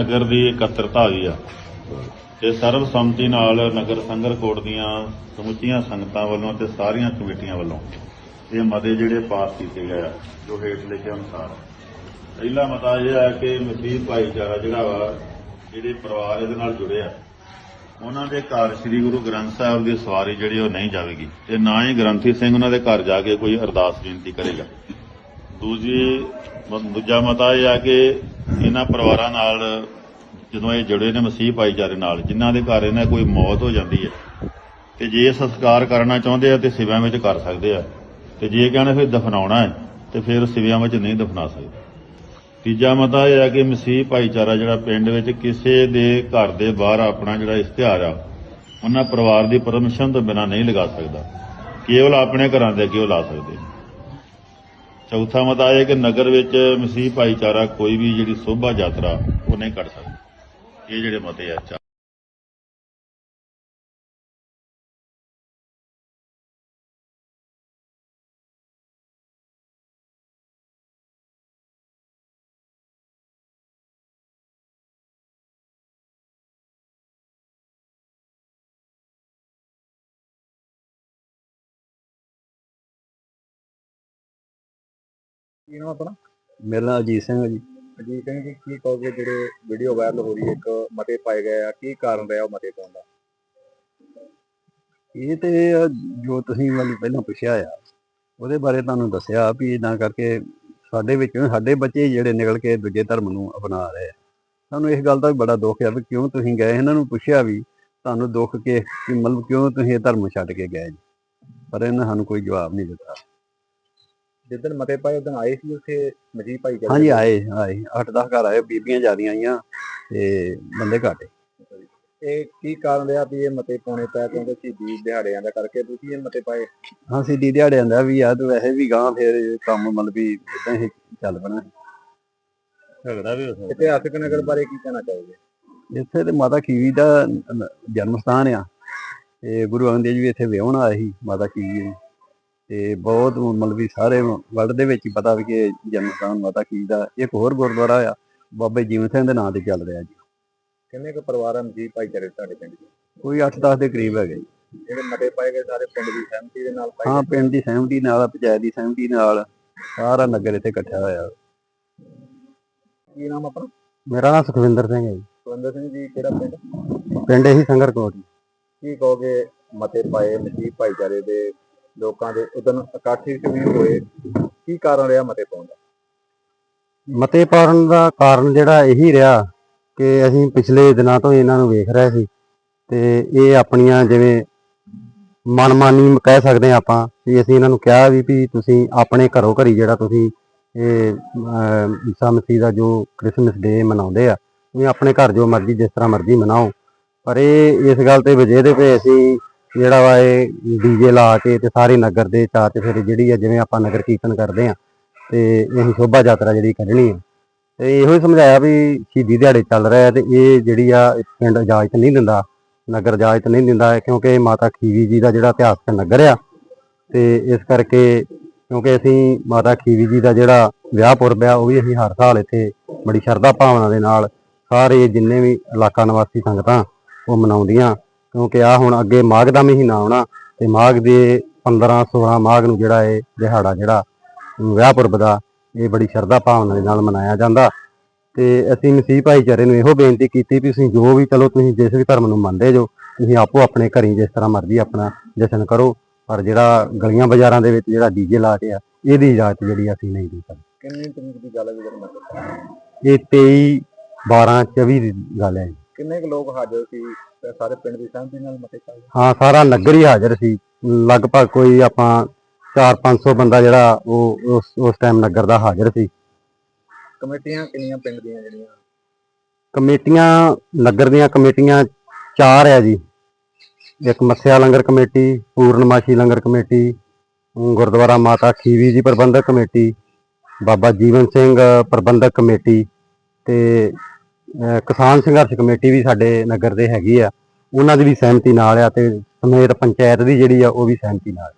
ਨਗਰ ਦੀ ਇਕੱਤਰਤਾ ਹੋਈ ਆ। ਤੇ ਸਰਵ ਸੰਮਤੀ ਨਾਲ ਨਗਰ ਸੰਗਰ ਕੋਟ ਦੀਆਂ ਸਮੁੱਚੀਆਂ ਸੰਗਤਾਂ ਵੱਲੋਂ ਤੇ ਸਾਰੀਆਂ ਕਮੇਟੀਆਂ ਵੱਲੋਂ ਇਹ ਮਤੇ ਜਿਹੜੇ ਪਾਸ ਕੀਤੇ ਗਏ ਆ, ਜੋ ਹੇਠ ਲਿਖੇ ਅਨੁਸਾਰ। ਪਹਿਲਾ ਮਤਾ ਇਹ ਆ ਕਿ ਮਸੀਹ ਭਾਈਚਾਰਾ ਜਿਹੜਾ ਵਾ, ਜਿਹੜੇ ਪਰਿਵਾਰ ਇਹਦੇ ਨਾਲ ਜੁੜੇ ਆ, ਉਹਨਾਂ ਦੇ ਘਰ ਸ੍ਰੀ ਗੁਰੂ ਗ੍ਰੰਥ ਸਾਹਿਬ ਦੀ ਸਵਾਰੀ ਜਿਹੜੀ ਉਹ ਨਹੀਂ ਜਾਵੇਗੀ ਤੇ ਨਾ ਹੀ ਗ੍ਰੰਥੀ ਸਿੰਘ ਉਹਨਾਂ ਦੇ ਘਰ ਜਾ ਕੇ ਕੋਈ ਅਰਦਾਸ ਬੇਨਤੀ ਕਰੇਗਾ। ਦੂਜੀ ਦੂਜਾ ਮਤਾ ਇਹ ਆ ਕਿ ਇਹਨਾਂ ਪਰਿਵਾਰਾਂ ਨਾਲ ਜਦੋਂ ਇਹ ਜੁੜੇ ਨੇ ਮਸੀਹ ਭਾਈਚਾਰੇ ਨਾਲ, ਜਿਨ੍ਹਾਂ ਦੇ ਘਰ ਇਹਨਾਂ ਕੋਈ ਮੌਤ ਹੋ ਜਾਂਦੀ ਹੈ, ਤੇ ਜੇ ਸੰਸਕਾਰ ਕਰਨਾ ਚਾਹੁੰਦੇ ਆ ਤੇ ਸਿਵਿਆਂ ਵਿੱਚ ਕਰ ਸਕਦੇ ਆ। ਤੇ ਜੇ ਕਹਿੰਦੇ ਫਿਰ ਦਫਨਾਉਣਾ ਹੈ, ਤੇ ਫਿਰ ਸਿਵਿਆਂ ਵਿੱਚ ਨਹੀਂ ਦਫਨਾ ਸਕਦੇ। ਤੀਜਾ ਮਤਾ ਇਹ ਹੈ ਕਿ ਮਸੀਹ ਭਾਈਚਾਰਾ ਜਿਹੜਾ ਪਿੰਡ ਵਿੱਚ ਕਿਸੇ ਦੇ ਘਰ ਦੇ ਬਾਹਰ ਆਪਣਾ ਜਿਹੜਾ ਇਸ਼ਤਿਹਾਰ ਆ, ਉਹਨਾਂ ਪਰਿਵਾਰ ਦੀ ਪਰਮਿਸ਼ਨ ਤੋਂ ਬਿਨਾਂ ਨਹੀਂ ਲਗਾ ਸਕਦਾ। ਕੇਵਲ ਆਪਣੇ ਘਰਾਂ ਦੇ ਅੱਗੇ ਉਹ ਲਾ ਸਕਦੇ ਚੌਥਾ ਮਤਾ ਇਹ ਕਿ ਨਗਰ ਵਿੱਚ ਮਸੀਹ ਭਾਈਚਾਰਾ ਕੋਈ ਵੀ ਜਿਹੜੀ ਸੋਭਾ ਯਾਤਰਾ ਉਹ ਨਹੀਂ ਕਰ ਸਕਦਾ। ਇਹ ਜਿਹੜੇ ਮਤੇ ਆ ਕੀ ਨਾਮ ਆਪਣਾ? ਮੇਰਾ ਨਾਮ ਅਜੀਤ ਸਿੰਘ ਹੈ ਜੀ। ਅਜੀਤ ਸਿੰਘ ਜੀ ਕੀ ਕਹੋਗੇ ਜਿਹੜੇ ਵੀਡੀਓ ਵਾਇਰਲ ਹੋ ਰਹੀ ਹੈ ਇੱਕ ਮਤੇ ਪਾਏ ਗਏ ਆ ਕੀ ਕਾਰਨ ਰਿਹਾ ਉਹ ਮਤੇ ਪਾਉਣ ਦਾ? ਇਹ ਤੇ ਜੋ ਤੁਸੀਂ ਮੈਨੂੰ ਪਹਿਲਾਂ ਪੁੱਛਿਆ ਆ ਉਹਦੇ ਬਾਰੇ ਤੁਹਾਨੂੰ ਦੱਸਿਆ ਵੀ ਇਦਾਂ ਕਰਕੇ ਸਾਡੇ ਵਿੱਚੋਂ ਸਾਡੇ ਬੱਚੇ ਜਿਹੜੇ ਨਿਕਲ ਕੇ ਦੂਜੇ ਧਰਮ ਨੂੰ ਅਪਣਾ ਰਹੇ ਆ। ਸਾਨੂੰ ਇਸ ਗੱਲ ਦਾ ਵੀ ਬੜਾ ਦੁੱਖ ਆ ਵੀ ਕਿਉਂ ਤੁਸੀਂ ਗਏ ਇਹਨਾਂ ਨੂੰ ਪੁੱਛਿਆ ਵੀ ਤੁਹਾਨੂੰ ਦੁੱਖ ਕੇ ਕਿ ਮਤਲਬ ਕਿਉਂ ਤੁਸੀਂ ਇਹ ਧਰਮ ਛੱਡ ਕੇ ਗਏ ਜੀ? ਪਰ ਇਹਨਾਂ ਸਾਨੂੰ ਕੋਈ ਜਵਾਬ ਨਹੀਂ ਦਿੱਤਾ। ਜਿੱਦਣ ਮਤੇ ਪਾਏ ਉਦੋਂ ਆਏ ਸੀ ਉੱਥੇ ਮਜੀਦ ਭਾਈ ਕਹਿੰਦੇ ਹਾਂਜੀ ਆਏ ਆਏ। 8-10 ਘਰ ਆਏ ਬੀਬੀਆਂ ਜਿਆਦੀਆਂ ਆਈਆਂ ਤੇ ਬੰਦੇ ਘੱਟ ਇਹ ਕੀ ਕਾਰਨ ਰਿਹਾ ਵੀ ਇਹ ਮਤੇ ਪਾਉਣੇ ਪਏ ਕਿਉਂਕਿ ਸ਼ਹੀਦੀ ਦਿਹਾੜਿਆਂ ਦਾ ਕਰਕੇ ਤੁਸੀਂ ਇਹ ਮਤੇ ਪਾਏ? ਹਾਂ ਸਿੱਧੀ ਦਿਹਾੜਿਆਂ ਦਾ ਵੀ ਆ ਤੇ ਵੈਸੇ ਵੀ ਗਾਂ ਫਿਰ ਕੰਮ ਮਤਲਬ ਵੀ ਇਦਾਂ ਹੀ ਚੱਲ ਪਣਾ। ਝਗੜਾ ਵੀ ਹੋ ਸਕਦਾ। ਇਤਿਹਾਸਕ ਨਗਰ ਬਾਰੇ ਕੀ ਕਹਿਣਾ ਚਾਹੋਗੇ? ਇੱਥੇ ਤੇ ਮਾਤਾ ਖੀਵੀ ਦਾ ਨ- ਜਨਮ ਸਥਾਨ ਆ। ਤੇ ਗੁਰੂ ਅੰਗਦ ਦੇਵ ਜੀ ਵੀ ਇੱਥੇ ਵਿਆਹਣ ਆਏ ਸੀ ਮਾਤਾ ਖੀਵੀ ਦੇ ਤੇ ਬਹੁਤ ਮਤਲਬ ਵੀ ਸਾਰੇ ਵਰਲਡ ਦੇ ਵਿੱਚ ਹੀ ਪਤਾ ਵੀ ਕਿ ਜਨਮ ਸਥਾਨ ਮਾਤਾ ਖੀਵੀ ਦਾ ਇੱਕ ਹੋਰ ਗੁਰਦੁਆਰਾ ਆ ਬਾਬੇ ਜੀਵਨ ਸਿੰਘ ਦੇ ਨਾਂ ਤੇ ਚੱਲ ਰਿਹਾ ਜੀ। ਕਿੰਨੇ ਕੁ ਪਰਿਵਾਰ ਆ ਮਜੀਦ ਭਾਈਚਾਰੇ ਤੁਹਾਡੇ ਪਿੰਡ ਦੇ? ਕੋਈ 8-10 ਦੇ ਕਰੀਬ ਹੈਗੇ ਜੀ। ਜਿਹੜੇ ਮਤੇ ਪਾਏ ਗਏ ਸਾਰੇ ਪਿੰਡ ਦੀ ਸਹਿਮਤੀ ਦੇ ਨਾਲ ਪਾਏ ਹਾਂ ਪਿੰਡ ਦੀ ਸਹਿਮਤੀ ਨਾਲ ਪੰਚਾਇਤ ਦੀ ਸਹਿਮਤੀ ਨਾਲ ਸਾਰਾ ਨਗਰ ਇੱਥੇ ਇਕੱਠਾ ਹੋਇਆ। ਕੀ ਨਾਮ ਆਪਣਾ? ਮੇਰਾ ਨਾਮ ਸੁਖਵਿੰਦਰ ਸਿੰਘ ਹੈ ਜੀ। ਸੁਰਿੰਦਰ ਸਿੰਘ ਜੀ ਕਿਹੜਾ ਪਿੰਡ? ਪਿੰਡ ਇਹੀ ਸੰਗਰਕੋਟ ਕੀ ਕਹੋਗੇ ਮਤੇ ਪਾਏ ਮਸੀਹ ਭਾਈਚਾਰੇ ਦੇ ਲੋਕਾਂ ਦੇ ਉਦੋਂ ਇਕੱਠ ਵੀ ਹੋਏ। ਕੀ ਕਾਰਨ ਰਿਹਾ ਮਤੇ ਪਾਉਣ ਦਾ? ਮਤੇ ਪਾਉਣ ਦਾ ਕਾਰਨ ਜਿਹੜਾ ਇਹੀ ਰਿਹਾ ਕਿ ਅਸੀਂ ਪਿਛਲੇ ਦਿਨਾਂ ਤੋਂ ਇਹਨਾਂ ਨੂੰ ਵੇਖ ਰਹੇ ਸੀ ਤੇ ਇਹ ਆਪਣੀਆਂ ਜਿਵੇਂ ਮਨਮਾਨੀ ਕਹਿ ਸਕਦੇ ਹਾਂ ਆਪਾਂ ਵੀ ਅਸੀਂ ਇਹਨਾਂ ਨੂੰ ਕਿਹਾ ਵੀ ਵੀ ਤੁਸੀਂ ਆਪਣੇ ਘਰੋਂ ਘਰੀ ਜਿਹੜਾ ਤੁਸੀਂ ਇਹ ਅਮ, ਈਸਾ ਮਸੀਹ ਦਾ ਜੋ ਕ੍ਰਿਸਮਸ ਡੇ ਮਨਾਉਂਦੇ ਆ ਤੁਸੀਂ ਆਪਣੇ ਘਰ ਜੋ ਮਰਜ਼ੀ ਜਿਸ ਤਰ੍ਹਾਂ ਮਰਜ਼ੀ ਮਨਾਓ। ਪਰ ਇਹ ਇਸ ਗੱਲ ਤੇ ਵਜੇ ਦੇ ਪਏ ਅਸੀਂ ਜਿਹੜਾ ਵਾ ਇਹ ਡੀਜੇ ਲਾ ਕੇ ਤੇ ਸਾਰੇ ਨਗਰ ਦੇ ਚਾਰ ਚ ਫਿਰ ਜਿਹੜੀ ਆ ਜਿਵੇਂ ਆਪਾਂ ਨਗਰ ਕੀਰਤਨ ਕਰਦੇ ਆ, ਤੇ ਇਹ ਸ਼ੋਭਾ ਯਾਤਰਾ ਜਿਹੜੀ ਕੱਢਣੀ ਆ। ਤੇ ਇਹੋ ਹੀ ਸਮਝਾਇਆ ਵੀ ਸ਼ਹੀਦੀ ਦਿਹਾੜੇ ਚੱਲ ਰਿਹਾ ਹੈ ਤੇ ਇਹ ਜਿਹੜੀ ਆ ਪਿੰਡ ਇਜਾਜ਼ਤ ਨਹੀਂ ਦਿੰਦਾ, ਨਗਰ ਇਜਾਜ਼ਤ ਨਹੀਂ ਦਿੰਦਾ, ਕਿਉਂਕਿ ਮਾਤਾ ਖੀਵੀ ਜੀ ਦਾ ਜਿਹੜਾ ਇਤਿਹਾਸਕ ਨਗਰ ਆ। ਤੇ ਇਸ ਕਰਕੇ ਕਿਉਂਕਿ ਅਸੀਂ ਮਾਤਾ ਖੀਵੀ ਜੀ ਦਾ ਜਿਹੜਾ ਵਿਆਹ ਪੁਰਬ ਆ, ਉਹ ਵੀ ਅਸੀਂ ਹਰ ਸਾਲ ਇੱਥੇ ਬੜੀ ਸ਼ਰਧਾ ਭਾਵਨਾ ਦੇ ਨਾਲ ਸਾਰੇ ਜਿੰਨੇ ਵੀ ਇਲਾਕਾ ਨਿਵਾਸੀ ਸੰਗਤਾਂ ਉਹ ਮਨਾਉਂਦੀਆਂ। ਕਿਉਂਕਿ ਆ ਹੁਣ ਅੱਗੇ ਮਾਘ ਦਾ ਮਹੀਨਾ ਆਉਣਾ ਤੇ ਮਾਘ ਦੇ 15 16 ਮਾਘ ਨੂੰ ਜਿਹੜਾ ਇਹ ਦਿਹਾੜਾ ਜਿਹੜਾ ਵਿਆਹ ਪੁਰਬ ਦਾ ਇਹ ਬੜੀ ਸ਼ਰਧਾ ਭਾਵਨਾ ਦੇ ਨਾਲ ਮਨਾਇਆ ਜਾਂਦਾ ਤੇ ਅਸੀਂ ਮਸੀਹ ਭਾਈਚਾਰੇ ਨੂੰ ਇਹੋ ਬੇਨਤੀ ਕੀਤੀ ਵੀ ਤੁਸੀਂ ਜੋ ਵੀ ਚਲੋ ਤੁਸੀਂ ਜਿਸ ਵੀ ਧਰਮ ਨੂੰ ਮੰਨਦੇ ਜੋ ਤੁਸੀਂ ਆਪੋ ਆਪਣੇ ਘਰੀ ਜਿਸ ਤਰ੍ਹਾਂ ਮਰਜ਼ੀ ਆਪਣਾ ਜਸ਼ਨ ਕਰੋ ਪਰ ਜਿਹੜਾ ਗਲੀਆਂ ਬਾਜ਼ਾਰਾਂ ਦੇ ਵਿੱਚ ਜਿਹੜਾ ਡੀਜੇ ਲਾ ਕੇ ਆ ਇਹਦੀ ਇਜਾਜ਼ਤ ਜਿਹੜੀ ਅਸੀਂ ਨਹੀਂ ਦੇ ਸਕਦੇ ਕਿੰਨੀ ਤਰੀਕ ਦੀ ਗੱਲ ਹੈ ਜਦੋਂ ਮਤੇ ਪਾਏ? ਇਹ 23 12 24 ਦੀ ਗੱਲ ਹੈ। ਕਿੰਨੇ ਕੁ ਲੋਕ ਹਾਜ਼ਰ ਸੀ ਤੇ ਸਾਰੇ ਪਿੰਡ ਦੀ ਸਹਿਮਤੀ ਨਾਲ ਮਤੇ ਪਾਏ ਹਾਂ ਸਾਰਾ ਨਗਰ ਹੀ ਹਾਜ਼ਰ ਸੀ। ਲਗਭਗ ਕੋਈ ਆਪਾਂ 4-500 ਬੰਦਾ ਜਿਹੜਾ ਉਹ ਉਸ ਉਸ ਟਾਈਮ ਨਗਰ ਦਾ ਹਾਜ਼ਰ ਸੀ। ਕਮੇਟੀਆਂ ਕਿੰਨੀਆਂ ਪਿੰਡ ਦੀਆਂ ਜਿਹੜੀਆਂ? ਕਮੇਟੀਆਂ ਨਗਰ ਦੀਆਂ ਕਮੇਟੀਆਂ ਚਾਰ ਆ ਜੀ। ਇੱਕ ਮੱਸਿਆ ਲੰਗਰ ਕਮੇਟੀ ਪੂਰਨਮਾਸ਼ੀ ਲੰਗਰ ਕਮੇਟੀ ਗੁਰਦੁਆਰਾ ਮਾਤਾ ਖੀਵੀ ਜੀ ਪ੍ਰਬੰਧਕ ਕਮੇਟੀ ਬਾਬਾ ਜੀਵਨ ਸਿੰਘ ਪ੍ਰਬੰਧਕ ਕਮੇਟੀ ਤੇ ਕਿਸਾਨ ਸੰਘਰਸ਼ ਕਮੇਟੀ ਵੀ ਸਾਡੇ ਨਗਰ ਦੇ ਹੈਗੀ ਆ। ਉਹਨਾਂ ਦੀ ਵੀ ਸਹਿਮਤੀ ਨਾਲ ਆ ਤੇ ਸਮੇਤ ਪੰਚਾਇਤ ਦੀ ਜਿਹੜੀ ਆ, ਉਹ ਵੀ ਸਹਿਮਤੀ ਨਾਲ